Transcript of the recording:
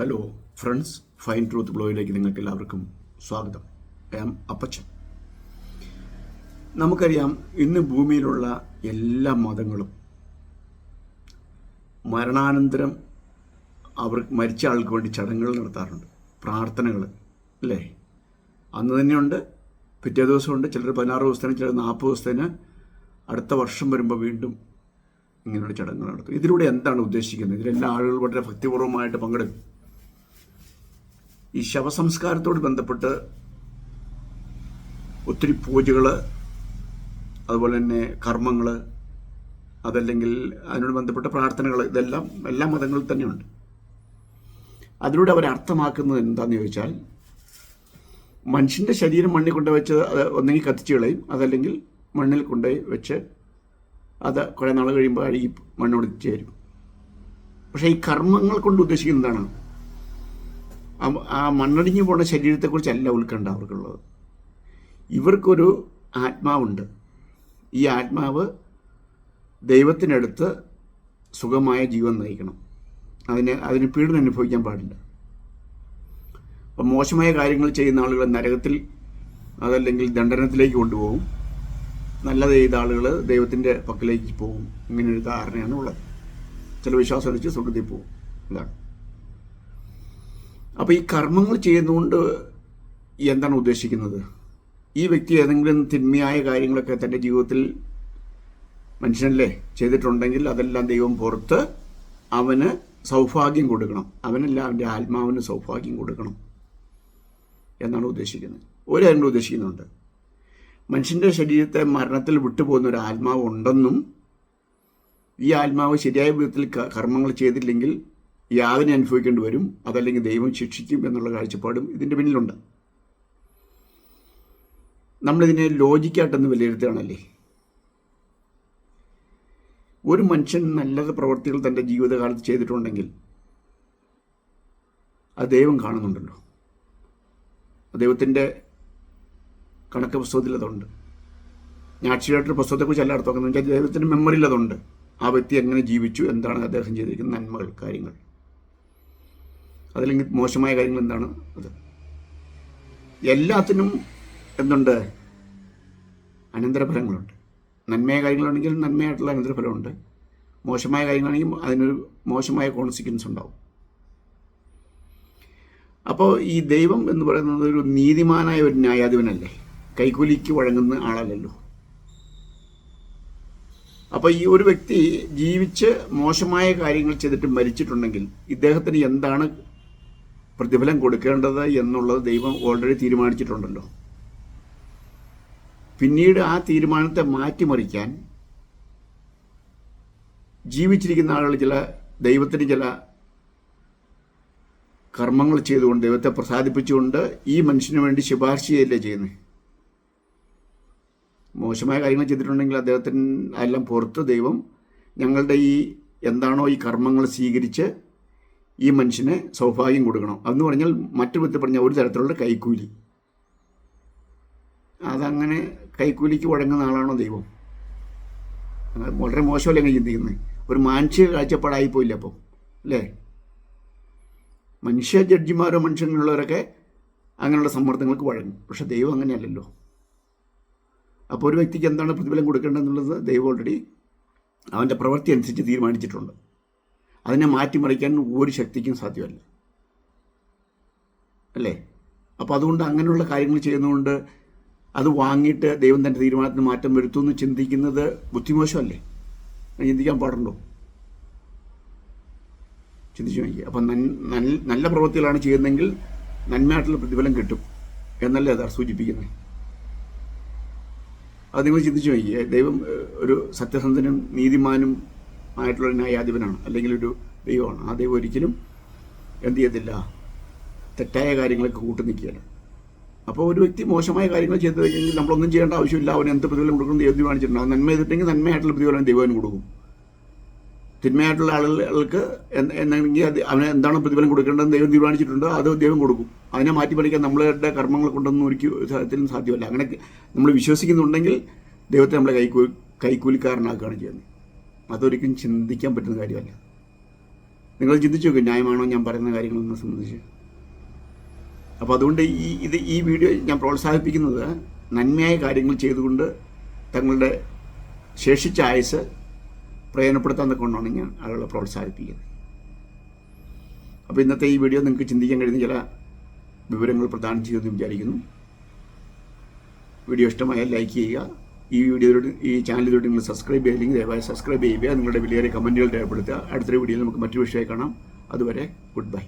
Hello friends fine truth ബ്ലോയിലേക്ക് നിങ്ങൾക്ക് എല്ലാവർക്കും സ്വാഗതം. ഐ ആം അപ്പച്ചൻ നമുക്കറിയാം ഇന്ന് ഭൂമിയിലുള്ള എല്ലാ മതങ്ങളും മരണാനന്തരം അവർ മരിച്ച ആൾക്ക് വേണ്ടി ചടങ്ങുകൾ നടത്താറുണ്ട് പ്രാർത്ഥനകൾ അല്ലേ? അന്ന് തന്നെയുണ്ട് പിറ്റേ ദിവസമുണ്ട് ചിലർ പതിനാറ് ദിവസത്തിന് ചിലർ നാൽപ്പത് ദിവസത്തിന്. അടുത്ത വർഷം വരുമ്പോൾ വീണ്ടും ഇങ്ങനെയുള്ള ചടങ്ങുകൾ നടത്തും ഇതിലൂടെ എന്താണ് ഉദ്ദേശിക്കുന്നത്? ഇതിലെല്ലാ ആളുകൾ വളരെ ഭക്തിപൂർവമായിട്ട് പങ്കെടുക്കും. ഈ ശവസംസ്കാരത്തോട് ബന്ധപ്പെട്ട് ഒത്തിരി പൂജകൾ അതുപോലെ തന്നെ കർമ്മങ്ങൾ അതല്ലെങ്കിൽ അതിനോട് ബന്ധപ്പെട്ട പ്രാർത്ഥനകൾ ഇതെല്ലാം എല്ലാ മതങ്ങളിൽ തന്നെയുണ്ട്. അതിലൂടെ അവർ അർത്ഥമാക്കുന്നത് എന്താണെന്ന് ചോദിച്ചാൽ മനുഷ്യന്റെ ശരീരം മണ്ണിൽ കൊണ്ടുവച്ച് അത് ഒന്നെങ്കിൽ കത്തിച്ച് കളയും അതല്ലെങ്കിൽ മണ്ണിൽ കൊണ്ടുപോയി വെച്ച് അത് കുറേ നാൾ കഴിയുമ്പോൾ അഴുകി മണ്ണോട് ചേരും. പക്ഷേ ഈ കർമ്മങ്ങൾ കൊണ്ട് ഉദ്ദേശിക്കുന്നത് എന്താണ്? ആ- മണ്ണടിഞ്ഞു പോണ ശരീരത്തെക്കുറിച്ചല്ല ഉത്കണ്ഠ അവർക്കുള്ളത്. ഇവർക്കൊരു ആത്മാവുണ്ട്. ഈ ആത്മാവ് ദൈവത്തിനടുത്ത് സുഖമായ ജീവൻ നയിക്കണം. അതിന് അതിന് പീഡനം അനുഭവിക്കാൻ പാടില്ല. അപ്പം മോശമായ കാര്യങ്ങൾ ചെയ്യുന്ന ആളുകൾ നരകത്തിൽ അതല്ലെങ്കിൽ ദണ്ഡനത്തിലേക്ക് കൊണ്ടുപോകും. നല്ലത് ചെയ്ത ആളുകൾ ദൈവത്തിന്റെ പക്കലേക്ക് പോകും. ഇങ്ങനൊരു ധാരണയാണ് ഉള്ളത്. ചില വിശ്വാസം വെച്ച് സ്വർഗത്തിൽ പോകും. ഇതാണ്. അപ്പോൾ ഈ കർമ്മങ്ങൾ ചെയ്യുന്നതുകൊണ്ട് എന്താണ് ഉദ്ദേശിക്കുന്നത്? ഈ വ്യക്തി ഏതെങ്കിലും തിന്മയായ കാര്യങ്ങളൊക്കെ തന്റെ ജീവിതത്തിൽ മനുഷ്യനല്ലേ ചെയ്തിട്ടുണ്ടെങ്കിൽ അതെല്ലാം ദൈവം പുറത്ത് അവന് സൗഭാഗ്യം കൊടുക്കണം. അവനല്ല അവന്റെ ആത്മാവിന് സൗഭാഗ്യം കൊടുക്കണം എന്നാണ് ഉദ്ദേശിക്കുന്നത്. ഒരു കാര്യം ഉദ്ദേശിക്കുന്നുണ്ട്. മനുഷ്യന്റെ ശരീരത്തെ മരണത്തിൽ വിട്ടുപോകുന്ന ഒരു ആത്മാവ് ഉണ്ടെന്നും ഈ ആത്മാവ് ശരിയായ വിധത്തിൽ കർമ്മങ്ങൾ ചെയ്തില്ലെങ്കിൽ യാതന അനുഭവിക്കേണ്ടി വരും അതല്ലെങ്കിൽ ദൈവം ശിക്ഷിക്കും എന്നുള്ള കാഴ്ചപ്പാടും ഇതിന്റെ പിന്നിലുണ്ട്. നമ്മളിതിനെ ലോജിക്കായിട്ടൊന്ന് വിലയിരുത്തുകയാണല്ലേ? ഒരു മനുഷ്യൻ നല്ലത് പ്രവൃത്തികൾ തന്റെ ജീവിതകാലത്ത് ചെയ്തിട്ടുണ്ടെങ്കിൽ അത് ദൈവം കാണുന്നുണ്ടല്ലോ. ദൈവത്തിന്റെ കണക്ക് പുസ്തകത്തിൽ അതുണ്ട്. ഞാക്ഷിയായിട്ടൊരു പുസ്തകത്തെക്കുറിച്ച് എല്ലായിടത്തും നോക്കുന്നത് ദൈവത്തിന്റെ മെമ്മറിയിൽ അതുണ്ട്. ആ വ്യക്തി എങ്ങനെ ജീവിച്ചു എന്താണ് അദ്ദേഹം ചെയ്തിരിക്കുന്ന നന്മകൾ കാര്യങ്ങൾ. അതല്ലെങ്കിൽ മോശമായ കാര്യങ്ങൾ എന്താണ്? അത് എല്ലാത്തിനും എന്തുണ്ട്? അനന്തരഫലങ്ങളുണ്ട്. നന്മയായ കാര്യങ്ങളാണെങ്കിൽ നന്മയായിട്ടുള്ള അനന്തരഫലമുണ്ട്. മോശമായ കാര്യങ്ങളാണെങ്കിൽ അതിനൊരു മോശമായ കോൺസിക്വൻസ് ഉണ്ടാവും. അപ്പോൾ ഈ ദൈവം എന്ന് പറയുന്നത് ഒരു നീതിമാനായ ഒരു ന്യായാധിപനല്ലേ? കൈക്കൂലിക്ക് വഴങ്ങുന്ന ആളല്ലല്ലോ. അപ്പോൾ ഈ ഒരു വ്യക്തി ജീവിച്ച് മോശമായ കാര്യങ്ങൾ ചെയ്തിട്ട് മരിച്ചിട്ടുണ്ടെങ്കിൽ ഇദ്ദേഹത്തിന് എന്താണ് പ്രതിഫലം കൊടുക്കേണ്ടത് എന്നുള്ളത് ദൈവം ഓൾറെഡി തീരുമാനിച്ചിട്ടുണ്ടല്ലോ. പിന്നീട് ആ തീരുമാനത്തെ മാറ്റിമറിക്കാൻ ജീവിച്ചിരിക്കുന്ന ആളുകൾ ചില ദൈവത്തിന് ചില കർമ്മങ്ങൾ ചെയ്തുകൊണ്ട് ദൈവത്തെ പ്രസാദിപ്പിച്ചുകൊണ്ട് ഈ മനുഷ്യന് വേണ്ടി ശുപാർശ ചെയ്യല്ലേ ചെയ്യുന്നത് മോശമായ കാര്യങ്ങൾ ചെയ്തിട്ടുണ്ടെങ്കിൽ അദ്ദേഹത്തിന് എല്ലാം പുറത്ത് ദൈവം ഞങ്ങളുടെ ഈ എന്താണോ ഈ കർമ്മങ്ങൾ സ്വീകരിച്ച് ഈ മനുഷ്യന് സൗഭാഗ്യം കൊടുക്കണം. അതെന്ന് പറഞ്ഞാൽ മറ്റു വിധത്തിൽ പറഞ്ഞാൽ ഒരു തരത്തിലുള്ള കൈക്കൂലി. അതങ്ങനെ കൈക്കൂലിക്ക് വഴങ്ങുന്ന ആളാണോ ദൈവം? വളരെ മോശമല്ലേ അങ്ങനെ ചിന്തിക്കുന്നത് ഒരു മാനുഷിക കാഴ്ചപ്പാടായി പോയില്ല അപ്പോൾ? അല്ലേ? മനുഷ്യ ജഡ്ജിമാരോ മനുഷ്യനുള്ളവരൊക്കെ അങ്ങനെയുള്ള സമ്മർദ്ദങ്ങൾക്ക് വഴങ്ങും. പക്ഷെ ദൈവം അങ്ങനെയല്ലല്ലോ. അപ്പോൾ ഒരു വ്യക്തിക്ക് എന്താണ് പ്രതിഫലം കൊടുക്കേണ്ടതെന്നുള്ളത് ദൈവം ഓൾറെഡി അവന്റെ പ്രവൃത്തി അനുസരിച്ച് തീരുമാനിച്ചിട്ടുണ്ട്. അതിനെ മാറ്റിമറിക്കാൻ ഒരു ശക്തിക്കും സാധ്യമല്ല. അല്ലേ? അപ്പോൾ അതുകൊണ്ട് അങ്ങനെയുള്ള കാര്യങ്ങൾ ചെയ്യുന്നതുകൊണ്ട് അത് വാങ്ങിയിട്ട് ദൈവം തന്റെ തീരുമാനത്തിന് മാറ്റം വരുത്തുമെന്ന് ചിന്തിക്കുന്നത് ബുദ്ധിമോശമല്ലേ? ചിന്തിക്കാൻ പാടുണ്ടോ? ചിന്തിച്ചു നോക്കി അപ്പം നല്ല പ്രവൃത്തികളാണ് ചെയ്യുന്നതെങ്കിൽ നന്മയായിട്ടുള്ള പ്രതിഫലം കിട്ടും എന്നല്ലേ അതാ സൂചിപ്പിക്കുന്നത്? അത് നിങ്ങൾ ചിന്തിച്ചു നോക്കി ദൈവം ഒരു സത്യസന്ധനും നീതിമാനും ആയിട്ടുള്ള ന്യായാധിപനാണ് അല്ലെങ്കിൽ ഒരു ദൈവമാണ്. ആ ദൈവം ഒരിക്കലും എന്ത് ചെയ്യത്തില്ല. തെറ്റായ കാര്യങ്ങളൊക്കെ കൂട്ടു നിൽക്കുകയാണ്. അപ്പോൾ ഒരു വ്യക്തി മോശമായ കാര്യങ്ങൾ ചെയ്തു കഴിഞ്ഞാൽ നമ്മളൊന്നും ചെയ്യേണ്ട ആവശ്യമില്ല. അവൻ എന്ത് പ്രതിഫലം കൊടുക്കണം ദൈവം തീരുമാനിച്ചിട്ടുണ്ട്. നന്മ ചെയ്തിട്ടെങ്കിൽ നന്മയായിട്ടുള്ള പ്രതിഫലം ദൈവം കൊടുക്കും. തിന്മയായിട്ടുള്ള ആളുകൾക്ക് എന്നെങ്കിൽ അത് അവന് എന്താണ് പ്രതിഫലം കൊടുക്കേണ്ടതെന്ന് ദൈവം തീരുമാനിച്ചിട്ടുണ്ട് അത് ദൈവം കൊടുക്കും. അതിനെ മാറ്റി പഠിക്കാൻ നമ്മളുടെ കർമ്മങ്ങൾ കൊണ്ടൊന്നും ഒരിക്കലും സാധ്യത്തിലും സാധ്യമല്ല. അങ്ങനെ നമ്മൾ വിശ്വസിക്കുന്നുണ്ടെങ്കിൽ ദൈവത്തെ നമ്മളെ കൈക്കൂ കൈക്കൂലിക്കാരനാക്കുകയാണ് ചെയ്യുന്നത്. അതൊരിക്കലും ചിന്തിക്കാൻ പറ്റുന്ന കാര്യമല്ല. നിങ്ങൾ ചിന്തിച്ചു നോക്കും ന്യായമാണോ ഞാൻ പറയുന്ന കാര്യങ്ങളെന്നെ സംബന്ധിച്ച്. അപ്പോൾ അതുകൊണ്ട് ഈ ഇത് ഈ വീഡിയോ ഞാൻ പ്രോത്സാഹിപ്പിക്കുന്നത് നന്മയായ കാര്യങ്ങൾ ചെയ്തുകൊണ്ട് തങ്ങളുടെ ശേഷിച്ച ആയുസ് പ്രയോജനപ്പെടുത്താൻ കൊണ്ടാണ് ഞാൻ ആളുകളെ പ്രോത്സാഹിപ്പിക്കുന്നത്. അപ്പോൾ ഇന്നത്തെ ഈ വീഡിയോ നിങ്ങൾക്ക് ചിന്തിക്കാൻ കഴിയുന്ന ചില വിവരങ്ങൾ പ്രദാനം ചെയ്യുമെന്ന് വിചാരിക്കുന്നു. വീഡിയോ ഇഷ്ടമായാൽ ലൈക്ക് ചെയ്യുക ഈ വീഡിയോയിലൂടെ ഈ ചാനലിലൂടെ നിങ്ങൾ സബ്സ്ക്രൈബ് ചെയ്തില്ലെങ്കിൽ ദയവായി സബ്സ്ക്രൈബ് ചെയ്യുക. നിങ്ങളുടെ വിലയേറിയ കമന്റുകൾ രേഖപ്പെടുത്തുക. അടുത്തൊരു വീഡിയോയിൽ നമുക്ക് മറ്റൊരു വിഷയമായി കാണാം. അതുവരെ ഗുഡ് ബൈ